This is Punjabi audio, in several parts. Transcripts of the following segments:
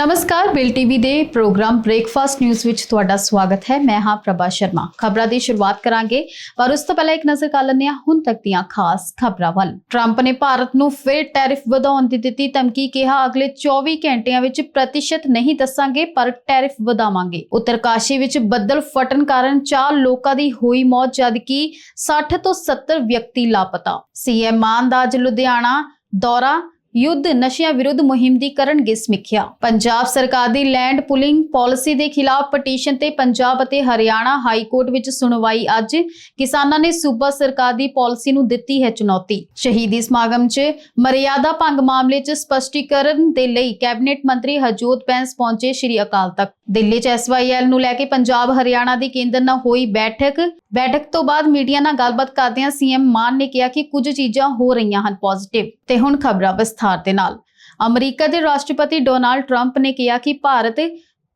ਨਮਸਕਾਰ, ਬਿਲ ਟੀਵੀ ਦੇ ਪ੍ਰੋਗਰਾਮ ਬ੍ਰੇਕਫਾਸਟ ਨਿਊਜ਼ ਵਿੱਚ ਤੁਹਾਡਾ ਸਵਾਗਤ ਹੈ। ਮੈਂ ਹਾਂ ਪ੍ਰਭਾ ਸ਼ਰਮਾ। ਖਬਰਾਂ ਦੀ ਸ਼ੁਰੂਆਤ ਕਰਾਂਗੇ। ਪਰ ਉਸ ਤੋਂ ਪਹਿਲਾਂ ਇੱਕ ਨਜ਼ਰ ਕਰ ਲੈਂਦੇ ਹਾਂ ਹੁਣ ਤੱਕ ਦੀਆਂ ਖਾਸ ਖਬਰਾਂ ਵੱਲ। ਟਰੰਪ ਨੇ ਭਾਰਤ ਨੂੰ ਫਿਰ ਟੈਰਿਫ ਵਧਾਉਣ ਦੀ ਦਿੱਤੀ ਧਮਕੀ, ਕਿਹਾ ਅਗਲੇ 24 ਘੰਟਿਆਂ ਵਿੱਚ ਪ੍ਰਤੀਸ਼ਤ ਨਹੀਂ ਦੱਸਾਂਗੇ, ਪਰ ਟੈਰਿਫ ਵਧਾਵਾਂਗੇ। ਉੱਤਰਕਾਸ਼ੀ ਵਿੱਚ ਬੱਦਲ ਫਟਣ ਕਾਰਨ ਚਾਰ ਲੋਕਾਂ ਦੀ ਹੋਈ ਮੌਤ, ਜਦਕਿ 60 ਤੋਂ 70 ਵਿਅਕਤੀ ਲਾਪਤਾ। ਸੀਐਮ ਮਾਨ ਦਾ ਅੱਜ ਲੁਧਿਆਣਾ ਦੌਰਾ ਯੁੱਧ ਨਸ਼ਿਆਂ ਵਿਰੁੱਧ ਮੁਹਿੰਮ ਦੀ ਕਰਨਗੇ ਸਮੀਖਿਆ। ਪੰਜਾਬ ਸਰਕਾਰ ਦੀ ਲੈਂਡ ਪੁਲਿੰਗ ਪਾਲਿਸੀ ਦੇ ਖਿਲਾਫ ਪਟੀਸ਼ਨ ਤੇ ਪੰਜਾਬ ਅਤੇ ਹਰਿਆਣਾ ਹਾਈ ਕੋਰਟ ਵਿੱਚ ਸੁਣਵਾਈ ਅੱਜ ਕਿਸਾਨਾਂ ਨੇ ਸੂਬਾ ਸਰਕਾਰ ਦੀ ਪਾਲਿਸੀ ਨੂੰ ਦਿੱਤੀ ਹੈ ਚੁਣੌਤੀ। ਸ਼ਹੀਦੀ ਸਮਾਗਮ 'ਚ ਮਰਿਆਦਾ ਭੰਗ ਮਾਮਲੇ 'ਚ ਸਪਸ਼ਟੀਕਰਨ ਦੇ ਲਈ ਕੈਬਨਿਟ ਮੰਤਰੀ ਹਰਜੋਤ ਬੈਂਸ ਪਹੁੰਚੇ ਸ਼੍ਰੀ ਅਕਾਲ ਤਖਤ। ਦਿੱਲੀ 'ਚ ਐਸਵਾਈਐਲ ਨੂੰ ਲੈ ਕੇ ਪੰਜਾਬ ਹਰਿਆਣਾ ਦੀ ਕੇਂਦਰ ਨਾਲ ਹੋਈ ਬੈਠਕ ਬੈਠਕ ਤੋਂ ਬਾਅਦ ਮੀਡੀਆ ਨਾਲ ਗੱਲਬਾਤ ਕਰਦਿਆਂ ਸੀਐਮ ਮਾਨ ਨੇ ਕਿਹਾ ਕਿ ਕੁਝ ਚੀਜ਼ਾਂ ਹੋ ਰਹੀਆਂ ਹਨ ਪੋਜ਼ਿਟਿਵ ਤੇ ਹੁਣ ਖਬਰਾਂ ਵਿਸਥਾਰ ਦੇ ਨਾਲ। ਅਮਰੀਕਾ ਦੇ ਰਾਸ਼ਟਰਪਤੀ ਡੋਨਾਲਡ ਟਰੰਪ ਨੇ ਕਿਹਾ ਕਿ ਭਾਰਤ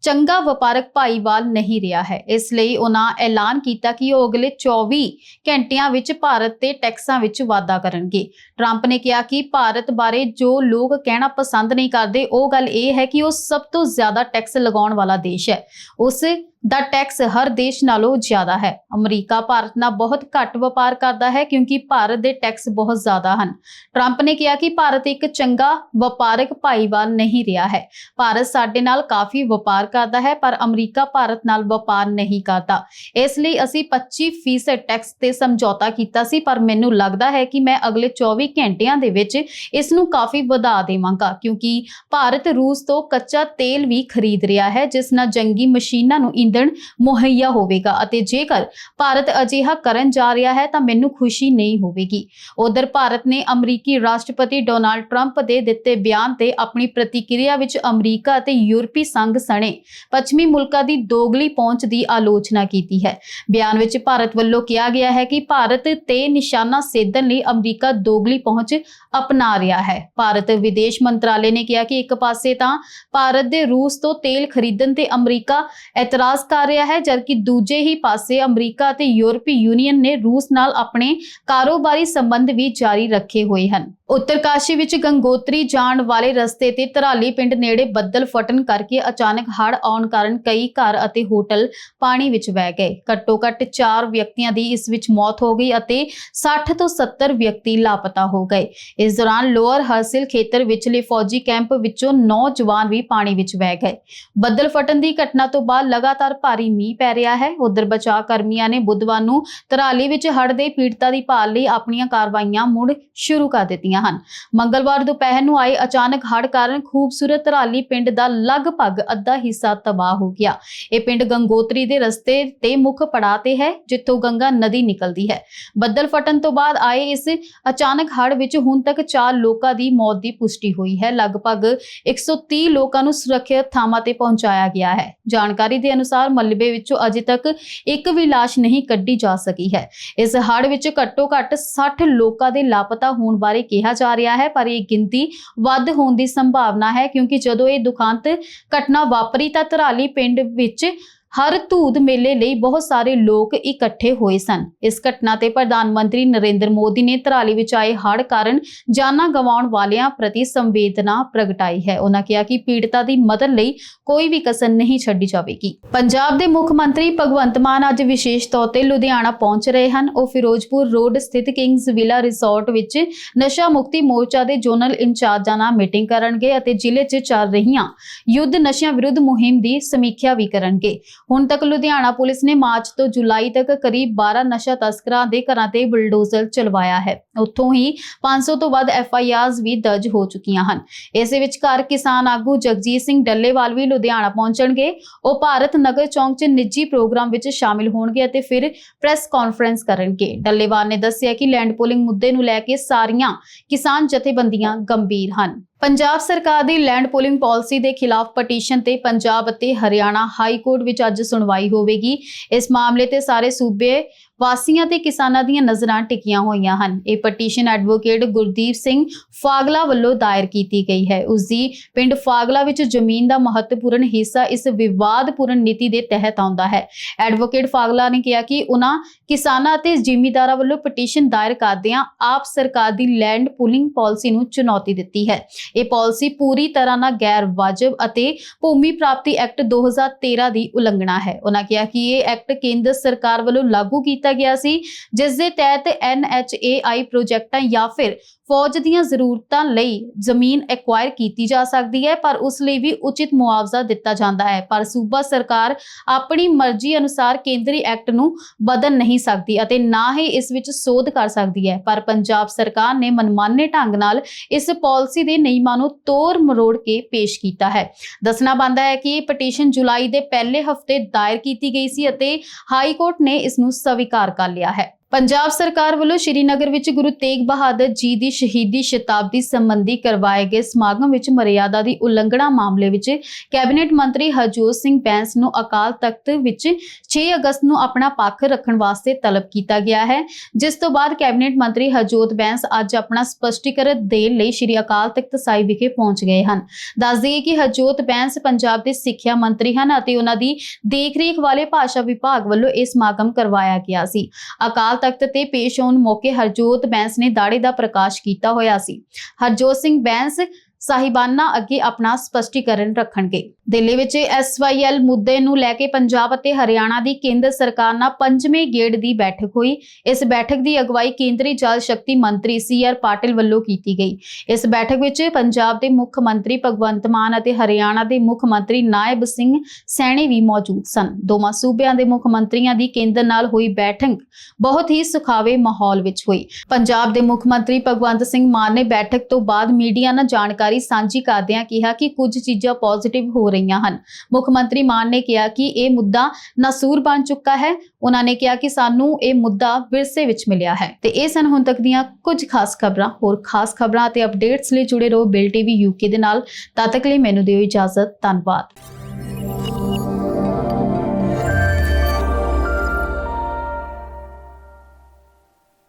ਚੰਗਾ ਵਪਾਰਕ ਭਾਈਵਾਲ ਨਹੀਂ ਰਿਹਾ ਹੈ। ਇਸ ਲਈ ਉਹਨਾਂ ਐਲਾਨ ਕੀਤਾ ਕਿ ਉਹ ਅਗਲੇ 24 ਘੰਟਿਆਂ ਵਿੱਚ ਭਾਰਤ ਤੇ ਟੈਕਸਾਂ ਵਿੱਚ ਵਾਧਾ ਕਰਨਗੇ। ਟਰੰਪ ਨੇ ਕਿਹਾ ਕਿ ਭਾਰਤ ਬਾਰੇ ਜੋ ਲੋਕ ਕਹਿਣਾ ਪਸੰਦ ਨਹੀਂ ਕਰਦੇ, ਉਹ ਗੱਲ ਇਹ ਹੈ ਕਿ ਉਹ ਸਭ ਤੋਂ ਜ਼ਿਆਦਾ ਟੈਕਸ ਲਗਾਉਣ ਵਾਲਾ ਦੇਸ਼ ਹੈ। ਉਸ ਦਾ ਟੈਕਸ ਹਰ ਦੇਸ਼ ਨਾਲੋਂ ਜ਼ਿਆਦਾ ਹੈ। ਅਮਰੀਕਾ ਭਾਰਤ ਨਾਲ ਬਹੁਤ ਘੱਟ ਵਪਾਰ ਕਰਦਾ ਹੈ ਕਿਉਂਕਿ ਭਾਰਤ ਦੇ ਟੈਕਸ ਬਹੁਤ ਜ਼ਿਆਦਾ ਹਨ। ਟਰੰਪ ਨੇ ਕਿਹਾ ਕਿ ਭਾਰਤ ਇੱਕ ਚੰਗਾ ਵਪਾਰਕ ਭਾਈਵਾਲ ਨਹੀਂ ਰਿਹਾ ਹੈ। ਭਾਰਤ ਸਾਡੇ ਨਾਲ ਕਾਫੀ ਵਪਾਰ ਕਰਦਾ ਹੈ, ਪਰ ਅਮਰੀਕਾ ਭਾਰਤ ਨਾਲ ਵਪਾਰ ਨਹੀਂ ਕਰਦਾ। ਇਸ ਲਈ ਅਸੀਂ 25% ਟੈਕਸ ਤੇ ਸਮਝੌਤਾ ਕੀਤਾ ਸੀ, ਪਰ ਮੈਨੂੰ ਲੱਗਦਾ ਹੈ ਕਿ ਮੈਂ ਅਗਲੇ 24 ਘੰਟਿਆਂ ਦੇ ਵਿੱਚ ਇਸ ਨੂੰ ਕਾਫੀ ਵਧਾ ਦੇਵਾਂਗਾ, ਕਿਉਂਕਿ ਭਾਰਤ ਰੂਸ ਤੋਂ ਕੱਚਾ ਤੇਲ ਵੀ ਖਰੀਦ ਰਿਹਾ ਹੈ, ਜਿਸ ਨਾਲ ਜੰਗੀ ਮਸ਼ੀਨਾਂ ਨੂੰ ਇੰਧਣ ਮੁਹੱਈਆ ਹੋਵੇਗਾ ਅਤੇ ਜੇਕਰ ਭਾਰਤ ਅਜਿਹਾ ਕਰਨ ਜਾ ਰਿਹਾ ਹੈ ਤਾਂ ਮੈਨੂੰ ਖੁਸ਼ੀ ਨਹੀਂ ਹੋਵੇਗੀ। ਉਧਰ ਭਾਰਤ ਨੇ ਅਮਰੀਕੀ ਰਾਸ਼ਟਰਪਤੀ ਡੋਨਾਲਡ ਟਰੰਪ ਦੇ ਦਿੱਤੇ ਬਿਆਨ ਤੇ ਆਪਣੀ ਪ੍ਰਤੀਕਿਰਿਆ ਵਿੱਚ ਅਮਰੀਕਾ ਅਤੇ ਯੂਰਪੀ ਸੰਘ ਸਣੇ ਪੱਛਮੀ ਮੁਲਕਾਂ ਦੀ ਦੋਗਲੀ ਪਹੁੰਚ ਦੀ ਆਲੋਚਨਾ ਕੀਤੀ ਹੈ। ਬਿਆਨ ਵਿੱਚ ਭਾਰਤ ਵੱਲੋਂ ਕਿਹਾ ਗਿਆ ਹੈ ਕਿ ਭਾਰਤ ਤੇ ਨਿਸ਼ਾਨਾ ਸੇਧਣ ਲਈ ਅਮਰੀਕਾ ਦੋਗਲੀ ਪਹੁੰਚ ਅਪਣਾ ਰਿਹਾ ਹੈ। ਭਾਰਤ ਵਿਦੇਸ਼ ਮੰਤਰਾਲੇ ਨੇ ਕਿਹਾ ਕਿ ਇੱਕ ਪਾਸੇ ਤਾਂ ਭਾਰਤ ਦੇ ਰੂਸ ਤੋਂ ਤੇਲ ਖਰੀਦਣ ਤੇ ਅਮਰੀਕਾ ਇਤਰਾਜ਼ ਕਰ ਰਿਹਾ ਹੈ, ਜਦਕਿ ਦੂਜੇ ਹੀ ਪਾਸੇ ਅਮਰੀਕਾ ਅਤੇ ਯੂਰਪੀ ਯੂਨੀਅਨ ਨੇ ਰੂਸ ਨਾਲ ਆਪਣੇ ਕਾਰੋਬਾਰੀ ਸੰਬੰਧ ਵੀ ਜਾਰੀ ਰੱਖੇ ਹੋਏ ਹਨ। ਉੱਤਰਕਾਸ਼ੀ ਵਿੱਚ ਗੰਗੋਤਰੀ ਜਾਣ ਵਾਲੇ ਰਸਤੇ ਤੇ ਧਰਾਲੀ ਪਿੰਡ ਨੇੜੇ ਬੱਦਲ ਫਟਣ ਕਰਕੇ ਅਚਾਨਕ ਹੜ੍ਹ ਆਉਣ ਕਾਰਨ ਕਈ ਘਰ ਅਤੇ ਹੋਟਲ ਪਾਣੀ ਵਿੱਚ ਵਹਿ ਗਏ। ਘੱਟੋ ਘੱਟ 4 ਵਿਅਕਤੀਆਂ ਦੀ ਇਸ ਵਿੱਚ ਮੌਤ ਹੋ ਗਈ ਅਤੇ 60 ਤੋਂ 70 ਵਿਅਕਤੀ ਲਾਪਤਾ ਹੋ ਗਏ। ਇਸ ਦੌਰਾਨ ਲੋਅਰ ਹਰਸਿਲ ਖੇਤਰ ਵਿਚਲੇ ਫੌਜੀ ਕੈਂਪ ਵਿੱਚੋਂ 9 ਜਵਾਨ ਵੀ ਪਾਣੀ ਵਿੱਚ ਵਹਿ ਗਏ। ਬੱਦਲ ਫਟਣ ਦੀ ਘਟਨਾ ਤੋਂ ਬਾਅਦ ਲਗਾਤਾਰ ਭਾਰੀ ਮੀਂਹ ਪੈ ਰਿਹਾ ਹੈ। ਉਧਰ ਬਚਾਅ ਕਰਮੀਆਂ ਨੇ ਬੁੱਧਵਾਰ ਨੂੰ ਧਰਾਲੀ ਵਿੱਚ ਹੜ੍ਹ ਦੇ ਪੀੜਤਾਂ ਦੀ ਭਾਲ ਲਈ ਆਪਣੀਆਂ ਕਾਰਵਾਈਆਂ ਮੁੜ ਸ਼ੁਰੂ ਕਰ ਦਿੱਤੀਆਂ ਹਨ। ਮੰਗਲਵਾਰ ਦੁਪਹਿਰ ਨੂੰ ਆਏ ਅਚਾਨਕ ਹੜ੍ਹ ਕਾਰਨ ਖੂਬਸੂਰਤ ਧਰਾਲੀ ਪਿੰਡ ਦਾ ਲਗਭਗ ਅੱਧਾ ਹਿੱਸਾ ਤਬਾਹ ਹੋ ਗਿਆ। ਇਹ ਪਿੰਡ ਗੰਗੋਤਰੀ ਦੇ ਰਸਤੇ ਤੇ ਮੁੱਖ ਪੜਾਅ ਤੇ ਹੈ, ਜਿੱਥੋਂ ਗੰਗਾ ਨਦੀ ਨਿਕਲਦੀ ਹੈ। ਬੱਦਲ ਫਟਣ ਤੋਂ ਬਾਅਦ ਆਏ ਇਸ ਅਚਾਨਕ ਹੜ੍ਹ ਵਿੱਚ ਹੁਣ ਤੱਕ 4 ਲੋਕਾਂ ਦੀ ਮੌਤ ਦੀ ਪੁਸ਼ਟੀ ਹੋਈ ਹੈ। ਲਗਭਗ 130 ਲੋਕਾਂ ਨੂੰ ਸੁਰੱਖਿਅਤ ਥਾਵਾਂ ਤੇ ਪਹੁੰਚਾਇਆ ਗਿਆ ਹੈ। ਜਾਣਕਾਰੀ ਦੇ ਅਨੁਸਾਰ ਮਲਬੇ ਵਿੱਚੋਂ ਅਜੇ ਤੱਕ ਇੱਕ ਵੀ ਲਾਸ਼ ਨਹੀਂ ਕੱਢੀ ਜਾ ਸਕੀ ਹੈ। ਇਸ ਹੜ੍ਹ ਵਿੱਚ ਘੱਟੋ ਘੱਟ 60 ਲੋਕਾਂ ਦੇ ਲਾਪਤਾ ਹੋਣ ਬਾਰੇ ਕਿਹਾ ਜਾ ਰਿਹਾ ਹੈ, ਪਰ ਇਹ ਗਿਣਤੀ ਵੱਧ ਹੋਣ ਦੀ ਸੰਭਾਵਨਾ ਹੈ ਕਿਉਂਕਿ ਜਦੋਂ ਇਹ ਦੁਖਾਂਤ ਘਟਨਾ ਵਾਪਰੀ ਤਾਂ ਧਰਾਲੀ ਪਿੰਡ ਵਿੱਚ ਹਰ ਧੂਦ ਮੇਲੇ ਲਈ ਬਹੁਤ ਸਾਰੇ ਲੋਕ ਇਕੱਠੇ ਹੋਏ ਸਨ। ਇਸ ਘਟਨਾ ਤੇ ਪ੍ਰਧਾਨ ਮੰਤਰੀ ਨਰਿੰਦਰ ਮੋਦੀ ਨੇ ਧਰਾਲੀ ਵਿੱਚ ਆਏ ਹੜ੍ਹ ਕਾਰਨ ਜਾਨਾਂ ਗਵਾਉਣ ਵਾਲਿਆਂ ਪ੍ਰਤੀ ਸੰਵੇਦਨਾ ਪ੍ਰਗਟਾਈ ਹੈ। ਉਹਨਾਂ ਕਿਹਾ ਕਿ ਪੀੜਤਾਂ ਦੀ ਮਦਦ ਲਈ ਕੋਈ ਵੀ ਕਸਰ ਨਹੀਂ ਛੱਡੀ ਜਾਵੇਗੀ। ਪੰਜਾਬ ਦੇ ਮੁੱਖ ਮੰਤਰੀ ਭਗਵੰਤ ਮਾਨ ਅੱਜ ਵਿਸ਼ੇਸ਼ ਤੌਰ ਤੇ ਲੁਧਿਆਣਾ ਪਹੁੰਚ ਰਹੇ ਹਨ। ਉਹ ਫਿਰੋਜ਼ਪੁਰ ਰੋਡ ਸਥਿਤ ਕਿੰਗਸ ਵਿਲਾ ਰਿਸੋਰਟ ਵਿੱਚ ਨਸ਼ਾ ਮੁਕਤੀ ਮੋਰਚਾ ਦੇ ਜ਼ੋਨਲ ਇੰਚਾਰਜਾਂ ਨਾਲ ਮੀਟਿੰਗ ਕਰਨਗੇ ਅਤੇ ਜ਼ਿਲ੍ਹੇ 'ਚ ਚੱਲ ਰਹੀਆਂ ਯੁੱਧ ਨਸ਼ਿਆਂ ਵਿਰੁੱਧ ਮੁਹਿੰਮ ਦੀ ਸਮੀਖਿਆ ਵੀ ਕਰਨਗੇ। ਹੁਣ ਤੱਕ ਲੁਧਿਆਣਾ ਪੁਲਿਸ ਨੇ ਮਾਰਚ ਤੋਂ ਜੁਲਾਈ ਤੱਕ ਕਰੀਬ 12 ਨਸ਼ਾ ਤਸਕਰਾਂ ਦੇ ਘਰਾਂ ਤੇ ਬੁਲਡੋਜ਼ਰ ਚਲਵਾਇਆ ਹੈ। ਉੱਥੋਂ ਹੀ 500 ਤੋਂ ਵੱਧ ਐਫ ਆਈ ਆਰਸ ਵੀ ਦਰਜ ਹੋ ਚੁੱਕੀਆਂ ਹਨ। ਇਸੇ ਵਿਚਕਾਰ ਕਿਸਾਨ ਆਗੂ ਜਗਜੀਤ ਸਿੰਘ ਡੱਲੇਵਾਲ ਵੀ ਲੁਧਿਆਣਾ ਪਹੁੰਚਣਗੇ। ਉਹ ਭਾਰਤ ਨਗਰ ਚੌਂਕ 'ਚ ਨਿੱਜੀ ਪ੍ਰੋਗਰਾਮ ਵਿੱਚ ਸ਼ਾਮਿਲ ਹੋਣਗੇ ਅਤੇ ਫਿਰ ਪ੍ਰੈਸ ਕਾਨਫਰੰਸ ਕਰਨਗੇ। ਡੱਲੇਵਾਲ ਨੇ ਦੱਸਿਆ ਕਿ ਲੈਂਡ ਪੋਲਿੰਗ ਮੁੱਦੇ ਨੂੰ ਲੈ ਕੇ ਸਾਰੀਆਂ ਕਿਸਾਨ ਜਥੇਬੰਦੀਆਂ ਗੰਭੀਰ ਹਨ। ਪੰਜਾਬ ਸਰਕਾਰ ਦੀ ਲੈਂਡ ਪੋਲਿੰਗ ਪਾਲਿਸੀ ਦੇ ਖਿਲਾਫ ਪਟੀਸ਼ਨ ਤੇ ਪੰਜਾਬ ਅਤੇ ਹਰਿਆਣਾ ਹਾਈ ਕੋਰਟ ਵਿੱਚ ਅੱਜ ਸੁਣਵਾਈ ਹੋਵੇਗੀ। ਇਸ ਮਾਮਲੇ ਤੇ ਸਾਰੇ ਸੂਬੇ ਵਾਸੀਆਂ ਤੇ ਕਿਸਾਨਾਂ ਦੀਆਂ ਨਜ਼ਰਾਂ ਟਿਕੀਆਂ ਹੋਈਆਂ ਹਨ। ਇਹ ਪਟੀਸ਼ਨ ਐਡਵੋਕੇਟ ਗੁਰਦੀਪ ਸਿੰਘ ਫਾਗਲਾ ਵੱਲੋਂ ਦਾਇਰ ਕੀਤੀ ਗਈ ਹੈ। ਉਸ ਦੀ ਪਿੰਡ ਫਾਗਲਾ ਵਿੱਚ ਜ਼ਮੀਨ ਦਾ ਮਹੱਤਵਪੂਰਨ ਹਿੱਸਾ ਇਸ ਵਿਵਾਦਪੂਰਨ ਨੀਤੀ ਦੇ ਤਹਿਤ ਆਉਂਦਾ ਹੈ। ਐਡਵੋਕੇਟ ਫਾਗਲਾ ਨੇ ਕਿਹਾ ਕਿ ਉਹਨਾਂ ਕਿਸਾਨਾਂ ਅਤੇ ਜ਼ਿਮੀਂਦਾਰਾਂ ਵੱਲੋਂ ਪਟੀਸ਼ਨ ਦਾਇਰ ਕਰਦਿਆਂ ਆਪ ਸਰਕਾਰ ਦੀ ਲੈਂਡ ਪੂਲਿੰਗ ਪਾਲਿਸੀ ਨੂੰ ਚੁਣੌਤੀ ਦਿੱਤੀ ਹੈ। ਇਹ ਪਾਲਿਸੀ ਪੂਰੀ ਤਰ੍ਹਾਂ ਨਾਲ ਗੈਰ ਵਾਜਬ ਅਤੇ ਭੂਮੀ ਪ੍ਰਾਪਤੀ ਐਕਟ 2013 ਦੀ ਉਲੰਘਣਾ ਹੈ। ਉਹਨਾਂ ਕਿਹਾ ਕਿ ਇਹ ਐਕਟ ਕੇਂਦਰ ਸਰਕਾਰ ਵੱਲੋਂ ਲਾਗੂ ਕੀਤਾ ਕੀਤਾ ਗਿਆ ਸੀ ਜਿਸ ਦੇ ਤਹਿਤ NHAI ਪ੍ਰੋਜੈਕਟਾਂ ਜਾਂ ਫਿਰ ਫੌਜ ਦੀਆਂ ਜ਼ਰੂਰਤਾਂ ਲਈ ਜ਼ਮੀਨ ਐਕਵਾਇਰ ਕੀਤੀ ਜਾ ਸਕਦੀ ਹੈ, ਪਰ ਉਸ ਲਈ ਵੀ ਉਚਿਤ ਮੁਆਵਜ਼ਾ ਦਿੱਤਾ ਜਾਂਦਾ ਹੈ। ਪਰ ਸੂਬਾ ਸਰਕਾਰ ਆਪਣੀ ਮਰਜ਼ੀ ਅਨੁਸਾਰ ਕੇਂਦਰੀ ਐਕਟ ਨੂੰ ਬਦਲ ਨਹੀਂ ਸਕਦੀ ਅਤੇ ਨਾ ਹੀ ਇਸ ਵਿੱਚ ਸੋਧ ਕਰ ਸਕਦੀ ਹੈ। ਪਰ ਪੰਜਾਬ ਸਰਕਾਰ ਨੇ ਮਨਮਾਨੇ ਢੰਗ ਨਾਲ ਇਸ ਪਾਲਿਸੀ ਦੇ ਨਿਯਮਾਂ ਨੂੰ ਤੋੜ ਮਰੋੜ ਕੇ ਪੇਸ਼ ਕੀਤਾ ਹੈ। ਦੱਸਣਾ ਬਣਦਾ ਹੈ ਕਿ ਇਹ ਪਟੀਸ਼ਨ ਜੁਲਾਈ ਦੇ ਪਹਿਲੇ ਹਫ਼ਤੇ ਦਾਇਰ ਕੀਤੀ ਗਈ ਸੀ ਅਤੇ ਹਾਈ ਕੋਰਟ ਨੇ ਇਸ ਨੂੰ ਸਵੀਕਾਰ ਕਰ ਲਿਆ ਹੈ। ਪੰਜਾਬ ਸਰਕਾਰ ਵੱਲੋਂ ਸ਼੍ਰੀਨਗਰ ਵਿੱਚ ਗੁਰੂ ਤੇਗ ਬਹਾਦਰ ਜੀ ਦੀ ਸ਼ਹੀਦੀ ਸ਼ਤਾਬਦੀ ਸੰਬੰਧੀ ਕਰਵਾਏ ਗਏ ਸਮਾਗਮ ਵਿੱਚ ਮਰਿਆਦਾ ਦੀ ਉਲੰਘਣਾ ਮਾਮਲੇ ਵਿੱਚ ਕੈਬਨਿਟ ਮੰਤਰੀ ਹਰਜੋਤ ਸਿੰਘ ਬੈਂਸ ਨੂੰ ਅਕਾਲ ਤਖਤ ਵਿੱਚ 6 ਅਗਸਤ ਨੂੰ ਆਪਣਾ ਪੱਖ ਰੱਖਣ ਵਾਸਤੇ ਤਲਬ ਕੀਤਾ ਗਿਆ ਹੈ। ਜਿਸ ਤੋਂ ਬਾਅਦ ਕੈਬਨਿਟ ਮੰਤਰੀ ਹਰਜੋਤ ਬੈਂਸ ਅੱਜ ਆਪਣਾ ਸਪਸ਼ਟੀਕਰਨ ਦੇਣ ਲਈ ਸ਼੍ਰੀ ਅਕਾਲ ਤਖਤ ਸਾਹਿਬ ਵਿਖੇ ਪਹੁੰਚ ਗਏ ਹਨ। ਦੱਸ ਦਈਏ ਕਿ ਹਰਜੋਤ ਬੈਂਸ ਪੰਜਾਬ ਦੇ ਸਿੱਖਿਆ ਮੰਤਰੀ ਹਨ ਅਤੇ ਉਹਨਾਂ ਦੀ ਦੇਖਰੇਖ ਵਾਲੇ ਭਾਸ਼ਾ ਵਿਭਾਗ ਵੱਲੋਂ ਇਹ ਸਮਾਗਮ ਕਰਵਾਇਆ ਗਿਆ ਸੀ। ਅਕਾਲ ਤਖਤ ਤੇ ਪੇਸ਼ ਹੋਣ ਮੌਕੇ ਹਰਜੋਤ ਬੈਂਸ ਨੇ ਦਾੜੇ ਦਾ ਪ੍ਰਕਾਸ਼ ਕੀਤਾ ਹੋਇਆ ਸੀ। ਹਰਜੋਤ ਸਿੰਘ ਬੈਂਸ ਸਾਹਿਬਾਨਾਂ ਅੱਗੇ ਆਪਣਾ ਸਪਸ਼ਟੀਕਰਨ ਰੱਖਣਗੇ। ਦਿੱਲੀ ਵਿੱਚ ਐਸਵਾਈਐਲ ਮੁੱਦੇ ਨੂੰ ਲੈ ਕੇ ਪੰਜਾਬ ਅਤੇ ਹਰਿਆਣਾ ਦੀ ਕੇਂਦਰ ਸਰਕਾਰ ਨਾਲ ਪੰਜਵੇਂ ਗੇੜ ਦੀ ਬੈਠਕ ਹੋਈ। ਇਸ ਬੈਠਕ ਦੀ ਅਗਵਾਈ ਕੇਂਦਰੀ ਜਲ ਸ਼ਕਤੀ ਮੰਤਰੀ ਸੀਆਰ ਪਾਟਿਲ ਵੱਲੋਂ ਕੀਤੀ ਗਈ। ਇਸ ਬੈਠਕ ਵਿੱਚ ਪੰਜਾਬ ਦੇ ਮੁੱਖ ਮੰਤਰੀ ਭਗਵੰਤ ਮਾਨ ਅਤੇ ਹਰਿਆਣਾ ਦੇ ਮੁੱਖ ਮੰਤਰੀ ਨਾਇਬ ਸਿੰਘ ਸੈਣੀ ਵੀ ਮੌਜੂਦ ਸਨ। ਦੋਵਾਂ ਸੂਬਿਆਂ ਦੇ ਮੁੱਖ ਮੰਤਰੀਆਂ ਦੀ ਕੇਂਦਰ ਨਾਲ ਹੋਈ ਬੈਠਕ ਬਹੁਤ ਹੀ ਸੁਖਾਵੇ ਮਾਹੌਲ ਵਿੱਚ ਹੋਈ। ਪੰਜਾਬ ਦੇ ਮੁੱਖ ਮੰਤਰੀ ਭਗਵੰਤ ਸਿੰਘ ਮਾਨ ਨੇ ਬੈਠਕ ਤੋਂ ਬਾਅਦ ਮੀਡੀਆ ਨਾਲ ਜਾਣਕਾਰੀ ਸਾਂਝੀ ਕਰਦਿਆਂ ਕਿਹਾ ਕਿ ਕੁਝ ਚੀਜ਼ਾਂ ਪੋਜ਼ਿਟਿਵ ਹੋ ਰਹੀਆਂ ਹਨ। ਮੁੱਖ ਮੰਤਰੀ ਮਾਨ ਨੇ ਕਿਹਾ ਕਿ ਇਹ ਮੁੱਦਾ ਨਸੂਰ ਬਣ ਚੁੱਕਾ ਹੈ। ਉਹਨਾਂ ਨੇ ਕਿਹਾ ਕਿ ਸਾਨੂੰ ਇਹ ਮੁੱਦਾ ਵਿਰਸੇ ਵਿੱਚ ਮਿਲਿਆ ਹੈ। ਤੇ ਇਹ ਸਨ ਹੁਣ ਤੱਕ ਦੀਆਂ ਕੁਝ ਖਾਸ ਖਬਰਾਂ। ਹੋਰ ਖਾਸ ਖਬਰਾਂ ਅਤੇ ਅਪਡੇਟਸ ਲਈ ਜੁੜੇ ਰਹੋ ਬਿਲ ਟੀਵੀ ਯੂਕੇ ਦੇ ਨਾਲ। ਤਦ ਤੱਕ ਲਈ ਮੈਨੂੰ ਦਿਓ ਇਜਾਜ਼ਤ। ਧੰਨਵਾਦ।